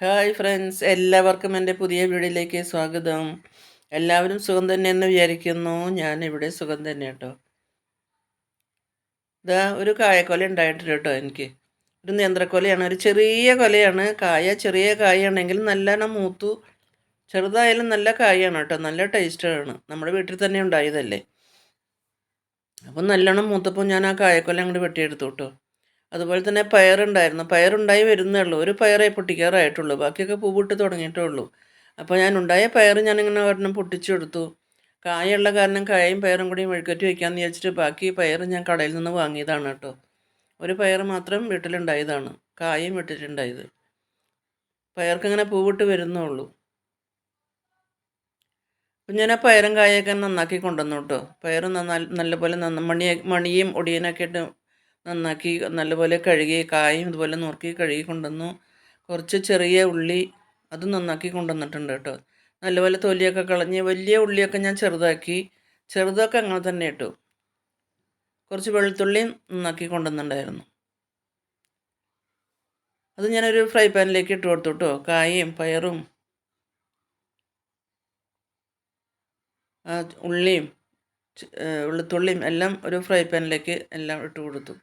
Hi friends എല്ലാവർക്കും എന്റെ പുതിയ വീഡിയോയിലേക്ക് സ്വാഗതം. എല്ലാവരും സുഖം തന്നെയെന്ന് വിചാരിക്കുന്നു. ഞാൻ ഇവിടെ സുഖം തന്നെ കേട്ടോ. ഇതാ ഒരു കായക്കൊല ഉണ്ടായിട്ടില്ല കേട്ടോ എനിക്ക്. ഒരു നേന്ത്രക്കൊലയാണ്. ഒരു ചെറിയ കൊലയാണ്. കായ ചെറിയ കായാണെങ്കിൽ നല്ലോണം മൂത്തു. ചെറുതായാലും നല്ല കായാണ് കേട്ടോ. നല്ല ടേസ്റ്റാണ് നമ്മുടെ വീട്ടിൽ തന്നെ ഉണ്ടായതല്ലേ. അപ്പം നല്ലോണം മൂത്തപ്പോൾ ഞാൻ ആ കായക്കൊല അങ്ങോട്ട് വെട്ടിയെടുത്തു കേട്ടോ. അതുപോലെ തന്നെ പയറുണ്ടായിരുന്നു. പയറുണ്ടായി വരുന്നേ ഉള്ളൂ. ഒരു പയറേ പൊട്ടിക്കാറായിട്ടുള്ളൂ. ബാക്കിയൊക്കെ പൂവിട്ട് തുടങ്ങിയിട്ടേ ഉള്ളൂ. അപ്പോൾ ഞാൻ ഉണ്ടായ പയർ ഞാനിങ്ങനെ ഒരെണ്ണം പൊട്ടിച്ചു കൊടുത്തു. കായുള്ള കാരണം കായയും പയറും കൂടി മെഴുക്കറ്റി വയ്ക്കാമെന്ന് വിചാരിച്ചിട്ട് ബാക്കി പയർ ഞാൻ കടയിൽ നിന്ന് വാങ്ങിയതാണ് കേട്ടോ. ഒരു പയർ മാത്രം വീട്ടിലുണ്ടായതാണ്. കായും വീട്ടിലുണ്ടായത് പയർക്കിങ്ങനെ പൂവിട്ട് വരുന്നുള്ളൂ അപ്പം ഞാൻ ആ പയറും കായൊക്കെ നന്നാക്കി കൊണ്ടുവന്നു കേട്ടോ. പയറും നന്നാ നല്ലപോലെ നന്ന മണിയെ മണിയും ഒടിയനൊക്കെ ഇട്ട് നന്നാക്കി നല്ലപോലെ കഴുകി കായും ഇതുപോലെ നുറുക്കി കഴുകി കൊണ്ടുവന്നു. കുറച്ച് ചെറിയ ഉള്ളി അതും നന്നാക്കി കൊണ്ടുവന്നിട്ടുണ്ട് കേട്ടോ. നല്ലപോലെ തൊലിയൊക്കെ കളഞ്ഞ് വലിയ ഉള്ളിയൊക്കെ ഞാൻ ചെറുതാക്കി. ചെറുതൊക്കെ അങ്ങനെ തന്നെ ഇട്ടു. കുറച്ച് വെളുത്തുള്ളിയും നന്നാക്കി കൊണ്ടുവന്നിട്ടുണ്ടായിരുന്നു. അത് ഞാനൊരു ഫ്രൈ പാനിലേക്ക് ഇട്ട് കൊടുത്തു കേട്ടോ. കായയും പയറും ഉള്ളിയും വെളുത്തുള്ളിയും എല്ലാം ഒരു ഫ്രൈ പാനിലേക്ക് എല്ലാം ഇട്ട് കൊടുത്തു.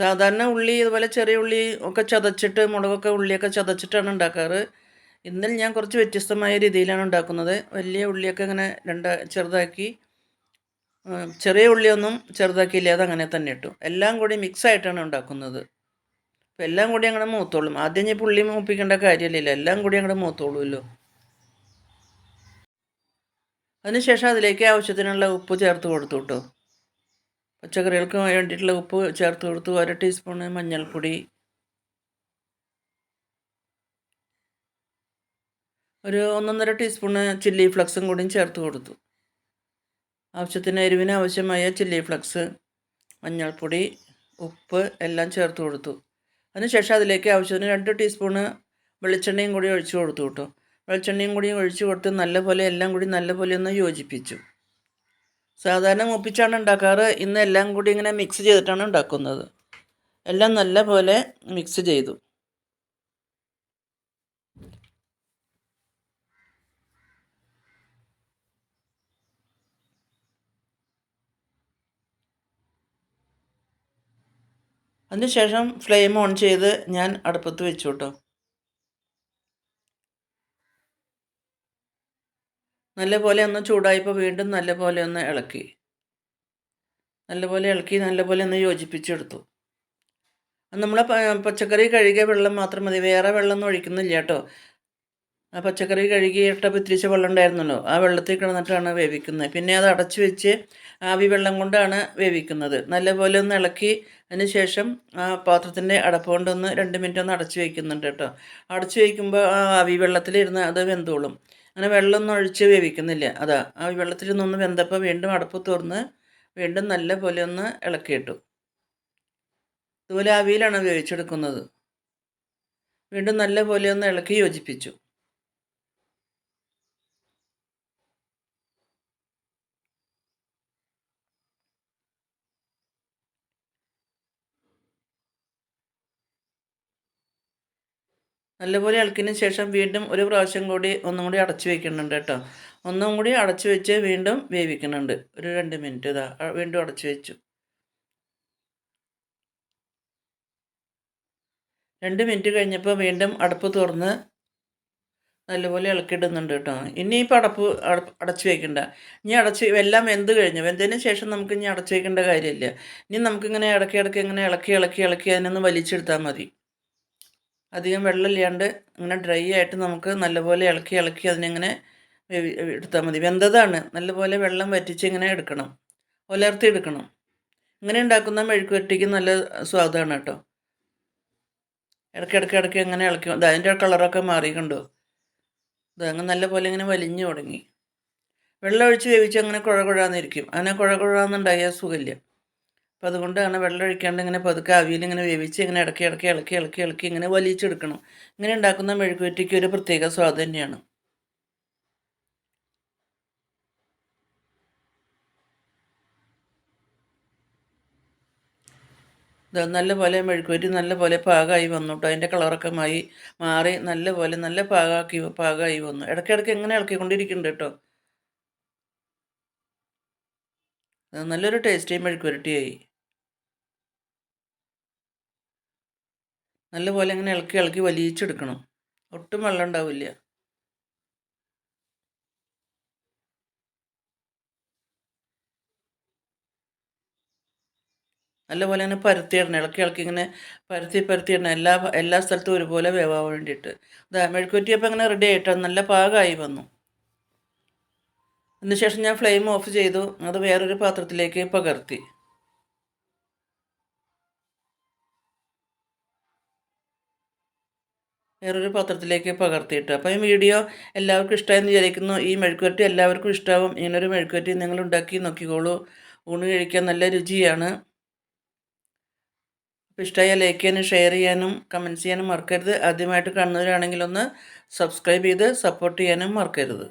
സാധാരണ ഉള്ളി ഇതുപോലെ ചെറിയ ഉള്ളി ഒക്കെ ചതച്ചിട്ട് മുളകൊക്കെ ഉള്ളിയൊക്കെ ചതച്ചിട്ടാണ് ഉണ്ടാക്കാറ്. ഇന്നലെ ഞാൻ കുറച്ച് വ്യത്യസ്തമായ രീതിയിലാണ് ഉണ്ടാക്കുന്നത്. വലിയ ഉള്ളിയൊക്കെ ഇങ്ങനെ രണ്ട് ചെറുതാക്കി ചെറിയ ഉള്ളിയൊന്നും ചെറുതാക്കിയില്ല അത് അങ്ങനെ തന്നെ ഇട്ടു. എല്ലാം കൂടി മിക്സ് ആയിട്ടാണ് ഉണ്ടാക്കുന്നത്. അപ്പോൾ എല്ലാം കൂടി അങ്ങനെ മൂത്തോളും. ആദ്യം ഞാൻ പുള്ളി മൂപ്പിക്കേണ്ട കാര്യമില്ല എല്ലാം കൂടി അങ്ങനെ മൂത്തോളുമല്ലോ അതിനുശേഷം അതിലേക്ക് ആവശ്യത്തിനുള്ള ഉപ്പ് ചേർത്ത് കൊടുത്തു കേട്ടോ. പച്ചക്കറികൾക്ക് വേണ്ടിയിട്ടുള്ള ഉപ്പ് ചേർത്ത് കൊടുത്തു അര ടീസ്പൂണ് മഞ്ഞൾപ്പൊടി. ഒരു ഒന്നൊന്നര ടീസ്പൂണ് ചില്ലി ഫ്ലക്സും കൂടിയും ചേർത്ത് കൊടുത്തു. ആവശ്യത്തിന് എരിവിന് ആവശ്യമായ ചില്ലി ഫ്ലക്സ് മഞ്ഞൾപ്പൊടി ഉപ്പ് എല്ലാം ചേർത്ത് കൊടുത്തു. അതിനുശേഷം അതിലേക്ക് ആവശ്യത്തിന് രണ്ട് ടീസ്പൂണ് വെളിച്ചെണ്ണയും കൂടി ഒഴിച്ചു കൊടുത്തു കേട്ടോ. വെളിച്ചെണ്ണയും കൂടി ഒഴിച്ചു കൊടുത്ത് നല്ലപോലെ എല്ലാം കൂടി നല്ലപോലെ ഒന്ന് യോജിപ്പിച്ചു. സാധാരണ മുപ്പിച്ചാണ് ഉണ്ടാക്കാറ്. ഇന്ന് എല്ലാം കൂടി ഇങ്ങനെ മിക്സ് ചെയ്തിട്ടാണ് ഉണ്ടാക്കുന്നത്. എല്ലാം നല്ല പോലെ മിക്സ് ചെയ്തു അതിനുശേഷം ഫ്ലെയിം ഓൺ ചെയ്ത് ഞാൻ അടുപ്പത്ത് വെച്ചു കേട്ടോ നല്ലപോലെ ഒന്ന് ചൂടായപ്പോൾ വീണ്ടും നല്ലപോലെ ഒന്ന് ഇളക്കി. നല്ലപോലെ ഇളക്കി നല്ലപോലെ ഒന്ന് യോജിപ്പിച്ചെടുത്തു. നമ്മൾ പച്ചക്കറി കഴുകിയ വെള്ളം മാത്രം മതി. വേറെ വെള്ളം ഒന്നും ഒഴിക്കുന്നില്ല കേട്ടോ. ആ പച്ചക്കറി കഴുകിയിട്ടപ്പോൾ ഇത്തിരിച്ച് വെള്ളം ഉണ്ടായിരുന്നല്ലോ. ആ വെള്ളത്തിൽ കിടന്നിട്ടാണ് വേവിക്കുന്നത്. പിന്നെ അത് അടച്ചു വെച്ച് ആവി വെള്ളം കൊണ്ടാണ് വേവിക്കുന്നത്. നല്ലപോലെ ഒന്ന് ഇളക്കി അതിന് ശേഷം ആ പാത്രത്തിന്റെ അടപ്പ് കൊണ്ടൊന്ന് രണ്ട് മിനിറ്റ് ഒന്ന് അടച്ചു വയ്ക്കുന്നുണ്ട് കേട്ടോ. അടച്ചു വയ്ക്കുമ്പോൾ ആ ആവി വെള്ളത്തിലിരുന്ന് അത് വെന്തോളും. അങ്ങനെ വെള്ളമൊന്നും ഒഴിച്ച് വേവിക്കുന്നില്ല. അതാ ആ വെള്ളത്തിൽ നിന്ന് വെന്തപ്പോൾ വീണ്ടും അടപ്പ് തുറന്ന് വീണ്ടും നല്ല പോലെ ഒന്ന് ഇളക്കിയിട്ടു. ഇതുപോലെ അവിയിലാണ് വേവിച്ചെടുക്കുന്നത്. വീണ്ടും നല്ല പോലെ ഒന്ന് ഇളക്കി യോജിപ്പിച്ചു. നല്ലപോലെ ഇളക്കിയതിന് ശേഷം വീണ്ടും ഒരു പ്രാവശ്യം കൂടി ഒന്നും കൂടി അടച്ചു വയ്ക്കുന്നുണ്ട് കേട്ടോ. ഒന്നും കൂടി അടച്ചു വെച്ച് വീണ്ടും വേവിക്കുന്നുണ്ട്. ഒരു രണ്ട് മിനിറ്റ് ഇതാ വീണ്ടും അടച്ചു വെച്ചു. രണ്ട് മിനിറ്റ് കഴിഞ്ഞപ്പോൾ വീണ്ടും അടപ്പ് തുറന്ന് നല്ലപോലെ ഇളക്കിയിടുന്നുണ്ട് കേട്ടോ. ഇനി ഇപ്പോൾ അടപ്പ് അടച്ചു വയ്ക്കണ്ട ഇനി അടച്ച് എല്ലാം വെന്ത് കഴിഞ്ഞു. വെന്തതിന് ശേഷം നമുക്ക് ഇനി അടച്ചു വയ്ക്കേണ്ട കാര്യമില്ല. ഇനി നമുക്കിങ്ങനെ ഇടയ്ക്ക് ഇങ്ങനെ ഇളക്കി ഇളക്കി ഇളക്കി അതിനൊന്ന് വലിച്ചെടുത്താൽ മതി. അധികം വെള്ളമില്ലാണ്ട് അങ്ങനെ ഡ്രൈ ആയിട്ട് നമുക്ക് നല്ലപോലെ ഇളക്കി ഇളക്കി അതിനെങ്ങനെ എടുത്താൽ മതി. വെന്തതാണ്. നല്ലപോലെ വെള്ളം വറ്റിച്ച് ഇങ്ങനെ എടുക്കണം. ഒലർത്തി എടുക്കണം. ഇങ്ങനെ ഉണ്ടാക്കുന്ന മെഴുക്കുവരട്ടിക്ക് നല്ല സ്വാദാണ് കേട്ടോ. ഇടയ്ക്കിടയ്ക്ക് ഇടയ്ക്ക് എങ്ങനെ ഇളക്കി അതിന്റെ കളറൊക്കെ മാറിയിട്ടുണ്ടോ ഇത് അങ്ങനെ നല്ലപോലെ ഇങ്ങനെ വലിഞ്ഞു തുടങ്ങി. വെള്ളം ഒഴിച്ച് വേവിച്ച് അങ്ങനെ കുഴ കുഴാന്നിരിക്കും. അങ്ങനെ കുഴ കുഴാന്നുണ്ടായാൽ സുഖമില്ല. അപ്പോൾ അതുകൊണ്ടാണ് വെള്ളം ഒഴിക്കാണ്ട് ഇങ്ങനെ പതുക്കെ അവിയിൽ ഇങ്ങനെ വേവിച്ച് ഇങ്ങനെ ഇടയ്ക്ക് ഇടയ്ക്ക് ഇളക്കി ഇളക്കി ഇളക്കി ഇങ്ങനെ വലിച്ചെടുക്കണം. ഇങ്ങനെ ഉണ്ടാക്കുന്ന മെഴുകുവറ്റിക്ക് ഒരു പ്രത്യേക സ്വാദ് തന്നെയാണ്. ഇത് നല്ല പോലെ മെഴുക്കുവരട്ടി നല്ല പോലെ പാകമായി വന്നു കേട്ടോ അതിന്റെ കളറൊക്കെ മായി മാറി നല്ലപോലെ നല്ല പാകമാക്കി പാകമായി വന്നു. ഇടയ്ക്കിടയ്ക്ക് എങ്ങനെ ഇളക്കിക്കൊണ്ടിരിക്കുന്നുണ്ട് കേട്ടോ അത് നല്ലൊരു ടേസ്റ്റി മെഴുക്കുവരട്ടിയായി നല്ലപോലെ ഇങ്ങനെ ഇളക്കി ഇളക്കി വലിയിച്ചെടുക്കണം. ഒട്ടും വെള്ളം ഉണ്ടാവില്ല. നല്ലപോലെ ഇങ്ങനെ പരത്തിയിടണം ഇളക്കി ഇളക്കി ഇങ്ങനെ പരത്തി പരത്തിയിടണം എല്ലാ എല്ലാ സ്ഥലത്തും ഒരുപോലെ വേവാൻ വേണ്ടിയിട്ട്. ഇതാ മെഴുക്കുറ്റിയപ്പം ഇങ്ങനെ റെഡി ആയിട്ടാണ് നല്ല പാകമായി വന്നു. അതിനുശേഷം ഞാൻ ഫ്ലെയിം ഓഫ് ചെയ്തു. അത് വേറൊരു പാത്രത്തിലേക്ക് പകർത്തി. വേറൊരു പാത്രത്തിലേക്ക് പകർത്തിയിട്ട്. അപ്പോൾ ഈ വീഡിയോ എല്ലാവർക്കും ഇഷ്ടമായെന്ന് വിചാരിക്കുന്നു. ഈ മെഴുക്കുവരട്ടി എല്ലാവർക്കും ഇഷ്ടമാവും ഇങ്ങനൊരു മെഴുക്കുവരട്ടി നിങ്ങൾ ഉണ്ടാക്കി നോക്കിക്കോളൂ. ഊണ് കഴിക്കാൻ നല്ല രുചിയാണ്. അപ്പോൾ ഇഷ്ടമായ ലൈക്ക് ചെയ്യാനും ഷെയർ ചെയ്യാനും കമന്റ് ചെയ്യാനും മറക്കരുത്. ആദ്യമായിട്ട് കാണുന്നവരാണെങ്കിൽ ഒന്ന് സബ്സ്ക്രൈബ് ചെയ്ത് സപ്പോർട്ട് ചെയ്യാനും മറക്കരുത്.